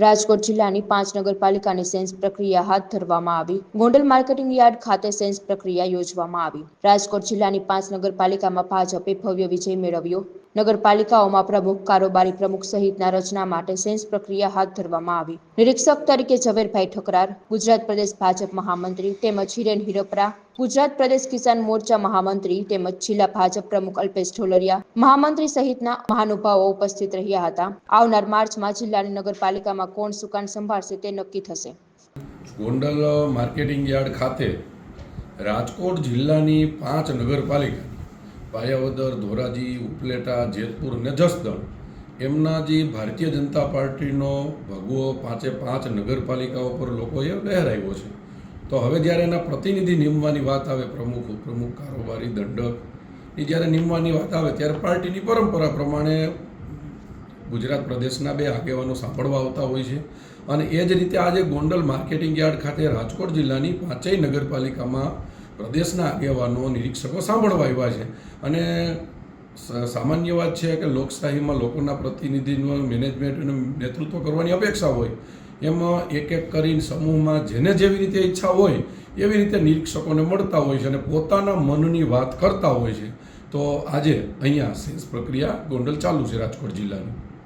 રાજકોટ જિલ્લાની પાંચ નગરપાલિકાની સેન્સ પ્રક્રિયા હાથ ધરવામાં આવી. ગોંડલ માર્કેટિંગ યાર્ડ ખાતે સેન્સ પ્રક્રિયા યોજવામાં આવી. રાજકોટ જિલ્લાની પાંચ નગરપાલિકામાં ભાજપે ભવ્ય વિજય મેળવ્યો. નગરપાલિકાઓમાં પ્રમુખ, કારોબારી પ્રમુખ સહિતના રચના માટે સેન્સ પ્રક્રિયા હાથ ધરવામાં આવી. નિરીક્ષક તરીકે ઝવેરભાઈ ઠકરાર, ગુજરાત પ્રદેશ ભાજપ મહામંત્રી તેમજ હિરેન હિરપરા, ગુજરાત પ્રદેશ કિસાન મોરચા મહામંત્રી તેમજ જિલ્લા ભાજપ પ્રમુખ અલ્પેશ ઢોલરિયા, મહામંત્રી સહિતના મહાનુભાવો ઉપસ્થિત રહ્યા હતા. આવનાર માર્ચમાં જિલ્લાની નગરપાલિકામાં કોણ સુકાન સંભાળશે તે નક્કી થશે. ગોંડલ માર્કેટિંગ યાર્ડ ખાતે રાજકોટ જિલ્લાની પાંચ નગરપાલિકા પાયાવદર, ધોરાજી, ઉપલેટા, જેતપુર અને જસદણ એમના જે ભારતીય જનતા પાર્ટીનો ભગવો પાંચે પાંચ નગરપાલિકાઓ પર લોકોએ લહેરાવ્યો છે. તો હવે જ્યારે એના પ્રતિનિધિ નીમવાની વાત આવે, પ્રમુખ, ઉપપ્રમુખ, કારોબારી, દંડક, એ જ્યારે નિમવાની વાત આવે ત્યારે પાર્ટીની પરંપરા પ્રમાણે ગુજરાત પ્રદેશના બે આગેવાનો સાંભળવા આવતા હોય છે. અને એ જ રીતે આજે ગોંડલ માર્કેટિંગ યાર્ડ ખાતે રાજકોટ જિલ્લાની પાંચેય નગરપાલિકામાં પ્રદેશના આગેવાનો, નિરીક્ષકો સાંભળવા આવ્યા છે. અને સામાન્ય વાત છે કે લોકશાહીમાં લોકોના પ્રતિનિધિનું મેનેજમેન્ટનું નેતૃત્વ કરવાની અપેક્ષા હોય. એમાં એક એક કરીને સમૂહમાં જેને જેવી રીતે ઈચ્છા હોય, એવી રીતે નિરીક્ષકોને મળતા હોય છે અને પોતાના મનની વાત કરતા હોય છે. તો આજે અહીંયા સેન્સ પ્રક્રિયા ગોંડલ ચાલુ છે રાજકોટ જિલ્લાની.